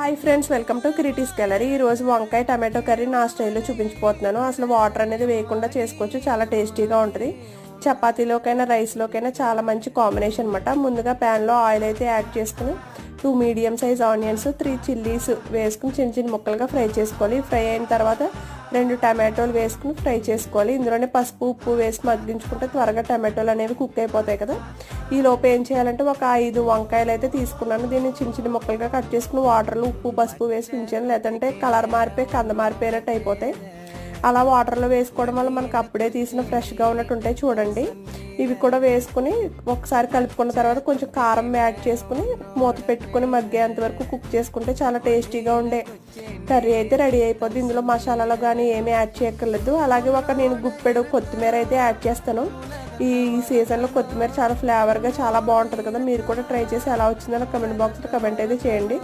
Hi friends welcome to Kritis gallery. ఈరోజు వంకాయ tomato curry నా స్టైల్లో చూపించిపోతున్నాను. అసలు వాటర్ అనేది వేయకుండా చేసుకోవచ్చు చాలా టేస్టీగా ఉంటుంది. చపాతీలోకైనా రైస్లోకైనా చాలా మంచి కాంబినేషన్ అనమాట ముందుగా ప్యాన్లో ఆయిల్ అయితే యాడ్ చేసుకుని two medium size onions three chillies వేసుకుని చిన్న చిన్న ముక్కలుగా ఫ్రై చేసుకోవాలి. ఫ్రై అయిన తర్వాత రెండు టమాటోలు వేసుకుని ఫ్రై చేసుకోవాలి. ఇందులోనే పసుపు ఉప్పు వేసి మగ్గించుకుంటే త్వరగా టమాటోలు అనేవి కుక్ అయిపోతాయి కదా. ఈ లోపు ఏం చేయాలంటే ఒక ఐదు వంకాయలు అయితే తీసుకున్నాను. దీన్ని చిన్న చిన్న ముక్కలుగా కట్ చేసుకుని వాటర్లో ఉప్పు పసుపు వేసి ఉంచాను. లేదంటే కలర్ మారిపోయి కంద మారిపోయినట్టు అయిపోతాయి. అలా వాటర్లో వేసుకోవడం వల్ల మనకు అప్పుడే తీసిన ఫ్రెష్గా ఉన్నట్టు ఉంటాయి చూడండి. ఇవి కూడా వేసుకుని ఒకసారి కలుపుకున్న తర్వాత కొంచెం కారం యాడ్ చేసుకుని మూత పెట్టుకుని మగ్గేంత వరకు కుక్ చేసుకుంటే చాలా టేస్టీగా ఉండే. కర్రీ అయితే రెడీ అయిపోద్ది. ఇందులో మసాలాలు కానీ ఏమీ యాడ్ చేయక్కర్లేదు. అలాగే ఒక నేను గుప్పెడు కొత్తిమీర అయితే యాడ్ చేస్తాను. ఈ సీజన్లో కొత్తిమీర చాలా ఫ్లేవర్గా చాలా బాగుంటుంది కదా. మీరు కూడా ట్రై చేసి ఎలా వచ్చిందో కమెంట్ బాక్స్లో కమెంట్ అయితే చేయండి.